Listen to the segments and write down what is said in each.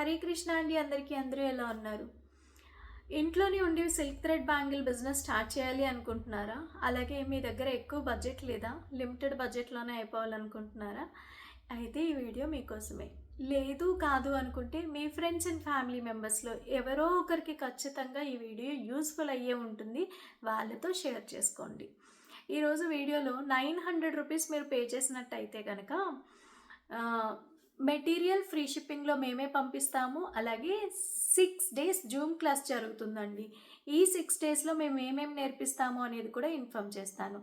హరే కృష్ణ అండి అందరికీ అందరూ ఎలా ఉన్నారు? ఇంట్లోనే ఉండి silk thread bangle business start చేయాలి అనుకుంటున్నారా? అలాగే మీ దగ్గర ఎక్కువ బడ్జెట్ లేదా లిమిటెడ్ బడ్జెట్లోనే అయిపోవాలనుకుంటున్నారా? అయితే ఈ వీడియో మీకోసమే. లేదు కాదు అనుకుంటే మీ ఫ్రెండ్స్ అండ్ ఫ్యామిలీ మెంబర్స్లో ఎవరో ఒకరికి ఖచ్చితంగా ఈ వీడియో యూస్ఫుల్ అయ్యే ఉంటుంది. వాళ్ళతో షేర్ చేసుకోండి. ఈరోజు వీడియోలో నైన్ హండ్రెడ్ రూపీస్ మీరు పే చేసినట్టయితే కనుక మెటీరియల్ ఫ్రీ షిప్పింగ్లో మేమే పంపిస్తాము. అలాగే సిక్స్ డేస్ జూమ్ క్లాస్ జరుగుతుందండి. ఈ సిక్స్ డేస్లో మేము ఏమేమి నేర్పిస్తాము అనేది కూడా ఇన్ఫామ్ చేస్తాను.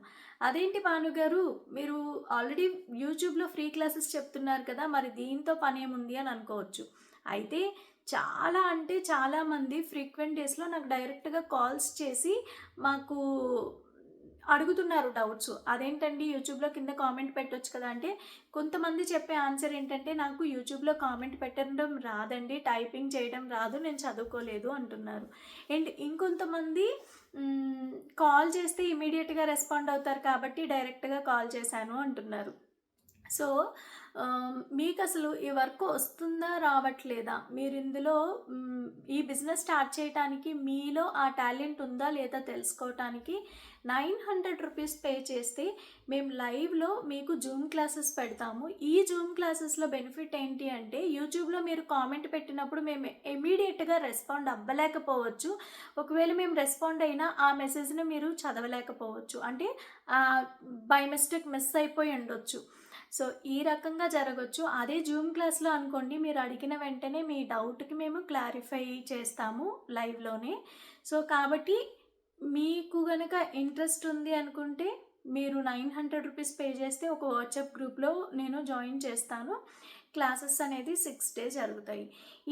అదేంటి భానుగారు మీరు ఆల్రెడీ యూట్యూబ్లో ఫ్రీ క్లాసెస్ చెప్తున్నారు కదా మరి దీంతో పని ఏముంది అని అనుకోవచ్చు. అయితే చాలా అంటే చాలామంది ఫ్రీక్వెంట్ డేస్లో నాకు డైరెక్ట్గా కాల్స్ చేసి మాకు అడుగుతున్నారు డౌట్స్ అదేంటండి యూట్యూబ్లో కింద కామెంట్ పెట్టొచ్చు కదా అంటే కొంతమంది చెప్పే ఆన్సర్ ఏంటంటే నాకు యూట్యూబ్లో కామెంట్ పెట్టడం రాదండి టైపింగ్ చేయడం రాదు నేను చదువుకోలేదు అంటున్నారు. అండ్ ఇంకొంతమంది కాల్ చేస్తే ఇమీడియట్గా రెస్పాండ్ అవుతారు కాబట్టి డైరెక్ట్గా కాల్ చేశాను అంటున్నారు. సో మీకు అసలు ఈ వర్క్ వస్తుందా రావట్లేదా? మీరు ఇందులో ఈ బిజినెస్ స్టార్ట్ చేయడానికి మీలో ఆ టాలెంట్ ఉందా లేదా తెలుసుకోవటానికి నైన్ హండ్రెడ్ రూపీస్ పే చేస్తే మేము లైవ్లో మీకు జూమ్ క్లాసెస్ పెడతాము. ఈ జూమ్ క్లాసెస్లో బెనిఫిట్ ఏంటి అంటే యూట్యూబ్లో మీరు కామెంట్ పెట్టినప్పుడు మేము ఇమీడియట్గా రెస్పాండ్ అవ్వలేకపోవచ్చు. ఒకవేళ మేము రెస్పాండ్ అయినా ఆ మెసేజ్ని మీరు చదవలేకపోవచ్చు. అంటే బై మిస్టేక్ మిస్ అయిపోయి ఉండొచ్చు. సో ఈ రకంగా జరగచ్చు. అదే జూమ్ క్లాస్లో అనుకోండి మీరు అడిగిన వెంటనే మీ డౌట్కి మేము క్లారిఫై చేస్తాము లైవ్లోనే. సో కాబట్టి మీకు కనుక ఇంట్రెస్ట్ ఉంది అనుకుంటే మీరు నైన్ హండ్రెడ్ రూపీస్ పే చేస్తే ఒక వాట్సాప్ గ్రూప్లో నేను జాయిన్ చేస్తాను. క్లాసెస్ అనేది సిక్స్ డేస్ జరుగుతాయి.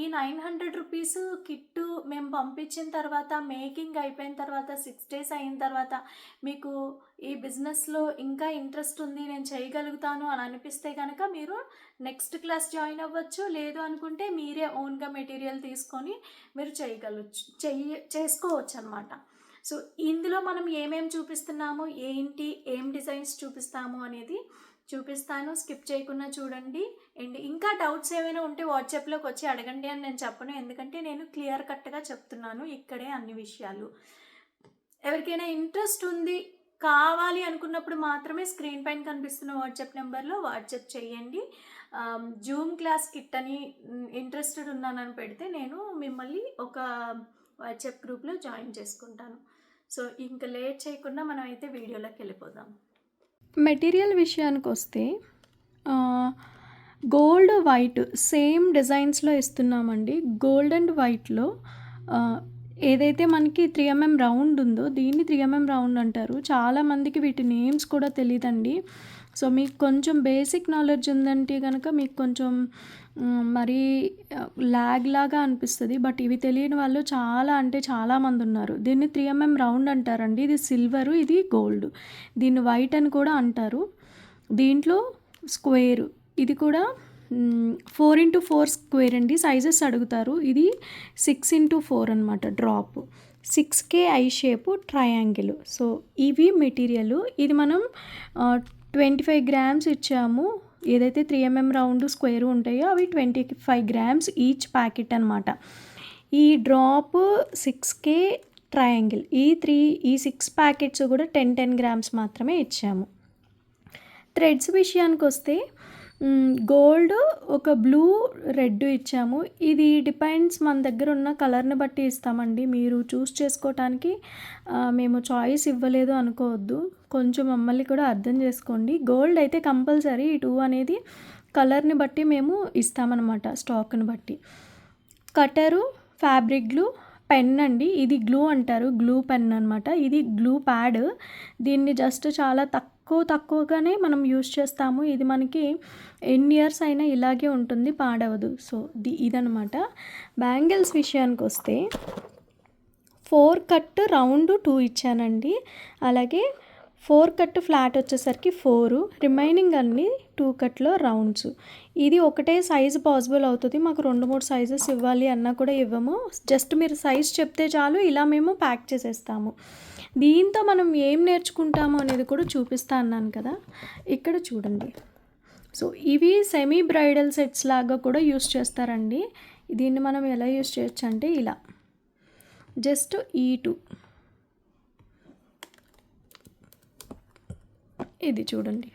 ఈ నైన్ హండ్రెడ్ రూపీస్ కిట్ మేము పంపించిన తర్వాత మేకింగ్ అయిపోయిన తర్వాత సిక్స్ డేస్ అయిన తర్వాత మీకు ఈ బిజినెస్లో ఇంకా ఇంట్రెస్ట్ ఉంది నేను చేయగలుగుతాను అని అనిపిస్తే కనుక మీరు నెక్స్ట్ క్లాస్ జాయిన్ అవ్వచ్చు. లేదు అనుకుంటే మీరే ఓన్గా మెటీరియల్ తీసుకొని మీరు చేయగలచ్చు చేయ చేసుకోవచ్చు అనమాట సో ఇందులో మనం ఏమేమి చూపిస్తున్నాము ఏంటి ఏం డిజైన్స్ చూపిస్తాము అనేది చూపిస్తాను. స్కిప్ చేయకుండా చూడండి. అండ్ ఇంకా డౌట్స్ ఏమైనా ఉంటే వాట్సాప్లోకి వచ్చి అడగండి అని నేను చెప్పను. ఎందుకంటే నేను క్లియర్ కట్గా చెప్తున్నాను ఇక్కడే అన్ని విషయాలు. ఎవరికైనా ఇంట్రెస్ట్ ఉంది కావాలి అనుకున్నప్పుడు మాత్రమే స్క్రీన్ పైన కనిపిస్తున్న వాట్సాప్ నెంబర్లో వాట్సాప్ చేయండి. జూమ్ క్లాస్ కిట్ అని ఇంట్రెస్టెడ్ ఉన్నానని పెడితే నేను మిమ్మల్ని ఒక వాట్సాప్ గ్రూప్లో జాయిన్ చేసుకుంటాను. సో ఇంకా లేట్ చేయకుండా మనం అయితే వీడియోలోకి వెళ్ళిపోదాం. మెటీరియల్ విషయానికి వస్తే గోల్డ్ వైట్ సేమ్ డిజైన్స్లో ఇస్తున్నామండి. గోల్డ్ అండ్ వైట్లో ఏదైతే మనకి త్రీ ఎంఎం రౌండ్ ఉందో దీన్ని త్రీ ఎంఎం రౌండ్ అంటారు. చాలామందికి వీటి నేమ్స్ కూడా తెలియదండి సో మీకు కొంచెం బేసిక్ నాలెడ్జ్ ఉందంటే కనుక మీకు కొంచెం మరీ ల్యాగ్ లాగా అనిపిస్తుంది. బట్ ఇవి తెలియని వాళ్ళు చాలా అంటే చాలామంది ఉన్నారు. దీన్ని త్రీ ఎంఎం రౌండ్ అంటారండి. ఇది సిల్వరు ఇది గోల్డ్. దీన్ని వైట్ అని కూడా అంటారు. దీంట్లో స్క్వేరు ఇది కూడా ఫోర్ ఇంటూ ఫోర్ స్క్వేర్ అండి. సైజెస్ అడుగుతారు. ఇది సిక్స్ ఇంటూ ఫోర్ అనమాట drop. Six K I shape triangle. So ఇవి మెటీరియల్. ఇది మనం ట్వంటీ ఫైవ్ గ్రామ్స్ ఇచ్చాము. ఏదైతే త్రీ ఎంఎం రౌండ్ స్క్వేర్ ఉంటాయో అవి twenty five grams each packet అనమాట ఈ డ్రాప్ సిక్స్ కే ట్రయాంగిల్. ఈ త్రీ ఈ సిక్స్ ప్యాకెట్స్ కూడా టెన్ టెన్ గ్రామ్స్ మాత్రమే ఇచ్చాము. థ్రెడ్స్ విషయానికి వస్తే గోల్డ్ ఒక బ్లూ రెడ్ ఇచ్చాము. ఇది డిపెండ్స్ మన దగ్గర ఉన్న కలర్ని బట్టి ఇస్తామండి. మీరు చూస్ చేసుకోవటానికి మేము చాయిస్ ఇవ్వలేదు అనుకోవద్దు. కొంచెం మమ్మల్ని కూడా అర్థం చేసుకోండి. గోల్డ్ అయితే కంపల్సరీ ఈ టూ అనేది కలర్ని బట్టి మేము ఇస్తామన్నమాట స్టాక్ని బట్టి. కటరు ఫ్యాబ్రిక్ గ్లూ పెన్ అండి. ఇది గ్లూ అంటారు గ్లూ పెన్ అనమాట ఇది గ్లూ ప్యాడ్. దీన్ని జస్ట్ చాలా తక్కువ తక్కువ తక్కువగానే మనం యూజ్ చేస్తాము. ఇది మనకి ఎన్ని ఇయర్స్ అయినా ఇలాగే ఉంటుంది పాడవదు. సో ది ఇదనమాట బ్యాంగిల్స్ విషయానికి వస్తే ఫోర్ కట్ రౌండ్ టూ ఇచ్చానండి. అలాగే ఫోర్ కట్ ఫ్లాట్ వచ్చేసరికి ఫోరు. రిమైనింగ్ అన్ని టూ కట్లో రౌండ్స్. ఇది ఒకటే సైజు పాసిబుల్ అవుతుంది. మాకు రెండు మూడు సైజెస్ ఇవ్వాలి అన్నా కూడా ఇవ్వము. జస్ట్ మీరు సైజ్ చెప్తే చాలు ఇలా మేము ప్యాక్ చేసేస్తాము. దీంతో మనం ఏం నేర్చుకుంటాము అనేది కూడా చూపిస్తా అన్నాను కదా. ఇక్కడ చూడండి. సో ఇవి సెమీ బ్రైడల్ సెట్స్ లాగా కూడా యూస్ చేస్తారండి. దీన్ని మనం ఎలా యూస్ చేయొచ్చు అంటే ఇలా. జస్ట్ ఈ టూ. ఇది చూడండి.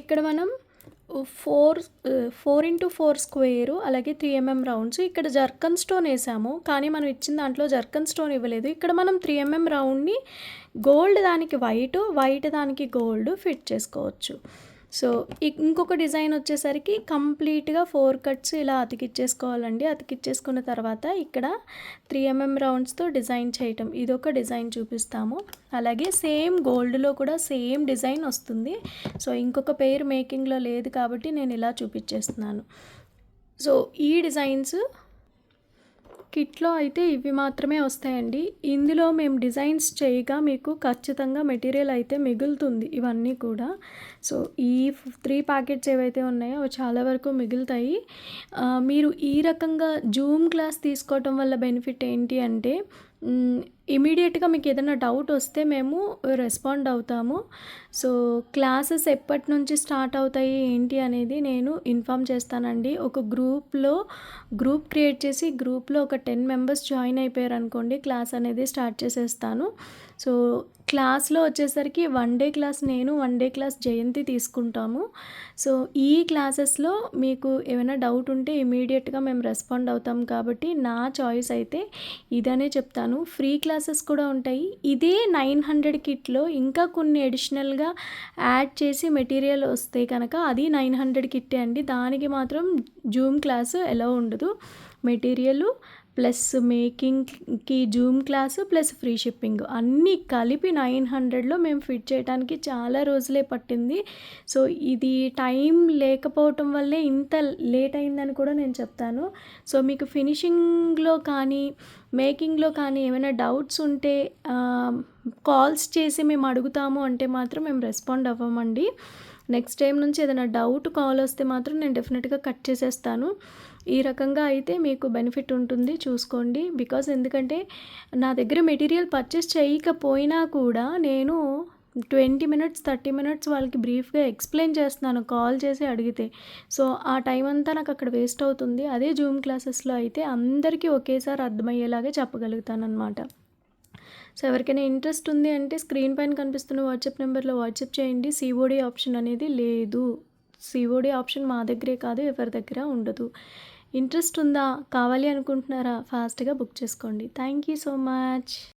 ఇక్కడ మనం four four into four square అలాగే త్రీ ఎంఎం రౌండ్స్ ఇక్కడ జర్కన్ స్టోన్ వేసాము. కానీ మనం ఇచ్చిన దాంట్లో జర్కన్ స్టోన్ ఇవ్వలేదు. ఇక్కడ మనం త్రీ ఎంఎం రౌండ్ని గోల్డ్ దానికి వైట్ వైట్ దానికి గోల్డ్ ఫిట్ చేసుకోవచ్చు. సో ఇంకొక డిజైన్ వచ్చేసరికి కంప్లీట్గా ఫోర్ కట్స్ ఇలా అతికిచ్చేసుకోవాలండి. అతికిచ్చేసుకున్న తర్వాత ఇక్కడ త్రీ ఎంఎం రౌండ్స్తో డిజైన్ చేయటం. ఇదొక డిజైన్ చూపిస్తాము. అలాగే సేమ్ గోల్డ్లో కూడా సేమ్ డిజైన్ వస్తుంది. సో ఇంకొక పేరు మేకింగ్లో లేదు కాబట్టి నేను ఇలా చూపించేస్తున్నాను సో ఈ డిజైన్స్ కిట్లో అయితే ఇవి మాత్రమే వస్తాయండి. ఇందులో మేము డిజైన్స్ చేయగా మీకు ఖచ్చితంగా మెటీరియల్ అయితే మిగులుతుంది ఇవన్నీ కూడా. సో ఈ త్రీ ప్యాకెట్స్ ఏవైతే ఉన్నాయో అవి చాలా వరకు మిగులుతాయి. మీరు ఈ రకంగా జూమ్ క్లాస్ తీసుకోవటం వల్ల బెనిఫిట్ ఏంటి అంటే ఇమీడియట్గా మీకు ఏదైనా డౌట్ వస్తే మేము రెస్పాండ్ అవుతాము. సో క్లాసెస్ ఎప్పటి నుంచి స్టార్ట్ అవుతాయి ఏంటి అనేది నేను ఇన్ఫామ్ చేస్తానండి. ఒక గ్రూప్లో గ్రూప్ క్రియేట్ చేసి గ్రూప్లో ఒక టెన్ మెంబర్స్ జాయిన్ అయిపోయారు అనుకోండి క్లాస్ అనేది స్టార్ట్ చేసేస్తాను. సో క్లాస్లో వచ్చేసరికి వన్ డే క్లాస్ నేను వన్ డే క్లాస్ జయంతి తీసుకుంటాము. సో ఈ క్లాసెస్లో మీకు ఏమైనా డౌట్ ఉంటే ఇమీడియట్గా మేము రెస్పాండ్ అవుతాం కాబట్టి నా చాయిస్ అయితే ఇదనే చెప్తాను. ఫ్రీ క్లాసెస్ కూడా ఉంటాయి. ఇదే నైన్ హండ్రెడ్ కిట్లో ఇంకా కొన్ని అడిషనల్గా యాడ్ చేసి మెటీరియల్ వస్తే కనుక అది నైన్ హండ్రెడ్ కిట్టే అండి. దానికి మాత్రం జూమ్ క్లాసు ఎలా ఉండదు. Material plus మేకింగ్కి zoom class plus free shipping. అన్నీ కలిపి నైన్ హండ్రెడ్లో మేము ఫిట్ చేయడానికి చాలా రోజులే పట్టింది. సో ఇది టైం లేకపోవటం వల్లే ఇంత లేట్ అయిందని కూడా నేను చెప్తాను. సో మీకు ఫినిషింగ్లో కానీ మేకింగ్లో కానీ ఏమైనా డౌట్స్ ఉంటే కాల్స్ చేసి మేము అడుగుతాము అంటే మాత్రం మేము రెస్పాండ్ అవ్వమండి. నెక్స్ట్ టైం నుంచి ఏదైనా డౌట్ కాల్ వస్తే మాత్రం నేను డెఫినెట్గా కట్ చేసేస్తాను. ఈ రకంగా అయితే మీకు బెనిఫిట్ ఉంటుంది. చూసుకోండి. బికాజ్ ఎందుకంటే నా దగ్గర మెటీరియల్ పర్చేస్ చేయకపోయినా కూడా నేను ట్వంటీ మినిట్స్ థర్టీ మినిట్స్ వాళ్ళకి బ్రీఫ్గా ఎక్స్ప్లెయిన్ చేస్తున్నాను. కాల్ చేసి అడిగితే. సో ఆ టైం అంతా నాకు అక్కడ వేస్ట్ అవుతుంది. అదే జూమ్ క్లాసెస్లో అయితే అందరికీ ఒకేసారి అర్థమయ్యేలాగే చెప్పగలుగుతాను అనమాట సో ఎవరికైనా ఇంట్రెస్ట్ ఉంది అంటే స్క్రీన్ పైన కనిపిస్తున్న వాట్సాప్ నెంబర్లో వాట్సాప్ చేయండి. సిఓడి ఆప్షన్ అనేది లేదు. సిఓడి ఆప్షన్ మా దగ్గరే కాదు ఎవరి దగ్గర ఉండదు. ఇంట్రెస్ట్ ఉందా? కావాలి అనుకుంటున్నారా? ఫాస్ట్గా బుక్ చేసుకోండి. Thank you so much